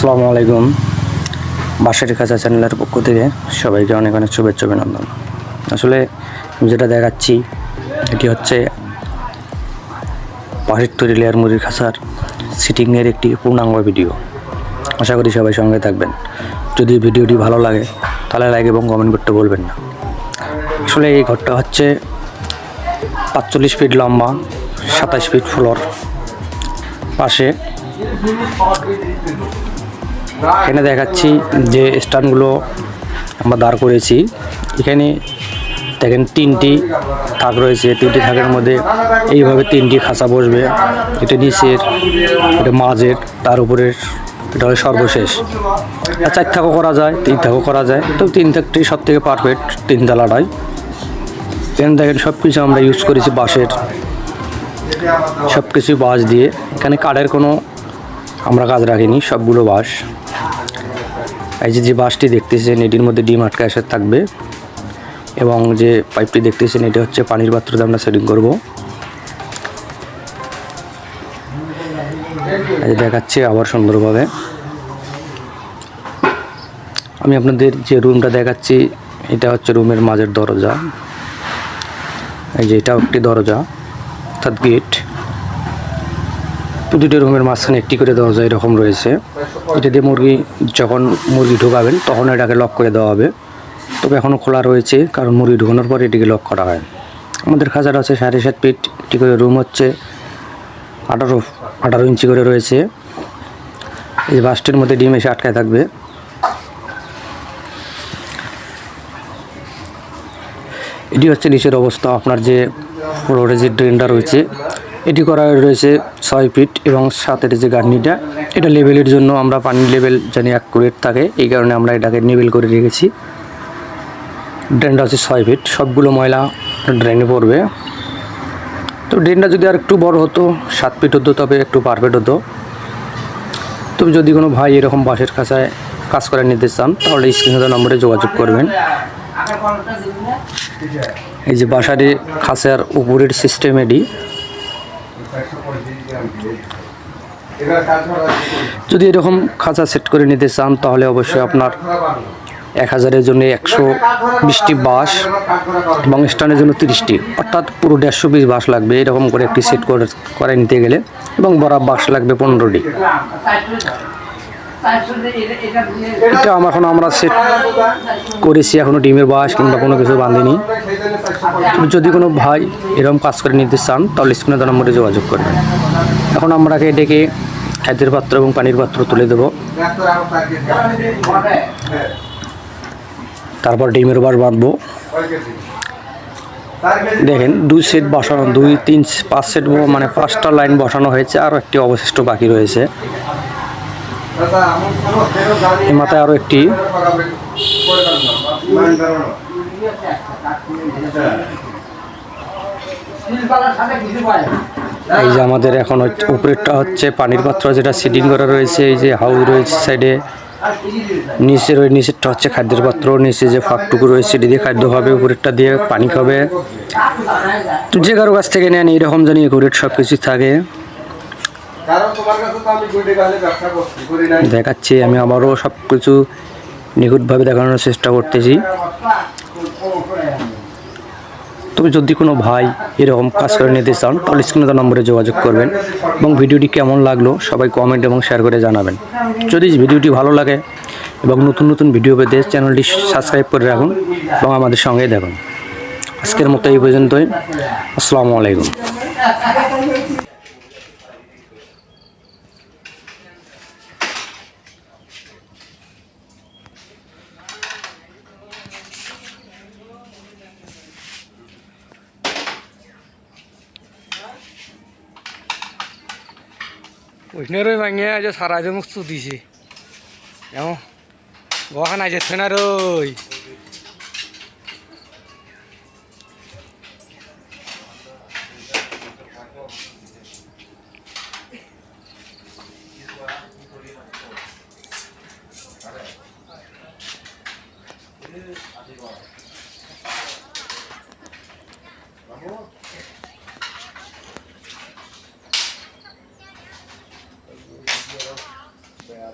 আসসালামু আলাইকুম। বাসার কাছা চ্যানেলের পক্ষ থেকে সবাইকে অনেক অনেক শুভেচ্ছা অভিনন্দন। আসলে যেটা দেখাচ্ছি, এটি হচ্ছে পাশের তৈরি লেয়ার মুরগির খাঁচার সিটিংয়ের একটি পূর্ণাঙ্গ ভিডিও আশা করি সবাই সঙ্গে থাকবেন। যদি ভিডিওটি ভালো লাগে, তাহলে লাইক এবং কমেন্ট করতে বলবেন না। আসলে এই ঘরটা হচ্ছে পাঁচচল্লিশ ফিট লম্বা, সাতাশ ফিট ফ্লোর পাশে এখানে দেখাচ্ছি যে স্ট্যান্ডগুলো আমরা দাঁড় করেছি এখানে দেখেন তিনটি থাক রয়েছে। তিনটি থাকের মধ্যে এইভাবে তিনটি খাঁচা বসবে। এটা নিচের, এটা মাঝের, তার উপরের, এটা হয় সর্বশেষ। আর চার থাকও করা যায়, তিন থাকও করা যায়। তো তিন থাকটি সব থেকে পারফেক্ট তিন তালাটাই। এখানে দেখেন সব কিছু আমরা ইউজ করেছি বাঁশের। সব কিছু বাঁশ দিয়ে। এখানে কাঠের কোনো আমরা কাজ রাখিনি, সবগুলো বাঁশ। এই যে যে বাঁশটি দেখতেছেন, এটির মধ্যে ডিম আটকা এসে থাকবে। এবং যে পাইপটি দেখতেছেন, এটি হচ্ছে পানির পাত্রতে আমরা সেটিং করব। দেখাচ্ছে আবার সুন্দরভাবে। আমি আপনাদের যে রুমটা দেখাচ্ছি, এটা হচ্ছে রুমের মাঝের দরজা। এই যে, এটাও একটি দরজা, অর্থাৎ গেট। প্রতিটি রুমের মাঝখানে একটি করে দরজা এরকম রয়েছে। এটা দিয়ে মুরগি যখন মুরগি ঢোকাবেন, তখন এটাকে লক করে দেওয়া হবে। তবে এখনও খোলা রয়েছে, কারণ মুরগি ঢোকানোর পর এটিকে লক করা হয়। আমাদের খাঁচাটা আছে সাড়ে সাত ফিট একটি করে রুম হচ্ছে আঠারো আঠারো ইঞ্চি করে রয়েছে। এই বাসটির মধ্যে ডিম এসে আটকায় থাকবে। এটি হচ্ছে নিচের অবস্থা, আপনার যে ফ্লোরে যে ড্রেনটা রয়েছে, এটি করা রয়েছে ছয় ফিট এবং সাতের যে গার্নিটা এটা লেভেলের জন্য আমরা পানির লেভেল জানি এক অ্যাকুরেট থাকে। এই কারণে আমরা এটাকে লেভেল করে রেখেছি। ড্রেনটা হচ্ছে ছয় ফিট। সবগুলো ময়লা ড্রেনে পড়বে। তো ড্রেনটা যদি আর একটু বড় হতো, সাত ফিট হতো, তবে একটু পারফেক্ট হতো। তবে যদি কোনো ভাই এরকম বাসের কাছায় কাজ করে নিতে চান তাহলে স্ক্রিনে নম্বরে যোগাযোগ করবেন। এই যে বাসারে খাঁচার উপরের সিস্টেম এটি যদি এরকম খাঁচা সেট করে নিতে চান, তাহলে অবশ্যই আপনার এক হাজারের জন্য একশো বিশটি বাঁশ এবং স্টানের জন্য তিরিশটি। অর্থাৎ পুরো দেড়শো পিস বাঁশ লাগবে, এরকম করে একটি সেট করে করে নিতে গেলে এবং বড় বাঁশ লাগবে পনেরোটি। এটা আমার এখন আমরা সেট করেছি, এখনও ডিমের বাঁশ কিংবা কোনো কিছু বাঁধিনি। যদি কোনো ভাই এরকম কাজ করে নিতে চান, তাহলে স্ক্রিনে তার নম্বরে যোগাযোগ করবেন। এখন আমরা ডেকে খাদ্যের পাত্র এবং পানির পাত্র তুলে দেবো। তারপর ডিমের বাস বাঁধবো। দেখেন দুই সেট বসানো, দুই, তিন, পাঁচ সেট মানে পাঁচটা লাইন বসানো হয়েছে, আর একটি অবশিষ্ট বাকি রয়েছে। মাথায় আরও একটি। এই যে আমাদের এখন উপরেরটা হচ্ছে পানির পাত্র যেটা সিডিং করা রয়েছে, এই যে হাউস রয়েছে সাইডে নিচের ওই নিচেরটা হচ্ছে খাদ্যের পাত্র, নিচে যে ফাঁকটুকু রয়েছে এটি দিয়ে খাদ্য খাবে উপরেরটা দিয়ে পানি খাবে। যে কারও কাছ থেকে নেন এইরকম জানি একুরেট সব কিছু থাকে। দেখাচ্ছি, আমি আবারও সব কিছু নিখুঁতভাবে দেখানোর চেষ্টা করতেছি। তবে যদি কোনো ভাই এরকম কাজ করে নিতে চান তাহলে স্ক্রিনে তার নম্বরে যোগাযোগ করবেন এবং ভিডিওটি কেমন লাগল সবাই কমেন্ট এবং শেয়ার করে জানাবেন। যদি ভিডিওটি ভালো লাগে এবং নতুন নতুন ভিডিও পেতে চ্যানেলটি সাবস্ক্রাইব করে রাখুন এবং আমাদের সঙ্গে দেখুন আজকের মতো এই পর্যন্তই। আসসালামু আলাইকুম। ওইখানেরই ভাঙে আজ সারা যে মুখ চুদিছে এমন গহান আজ না রই Vamos.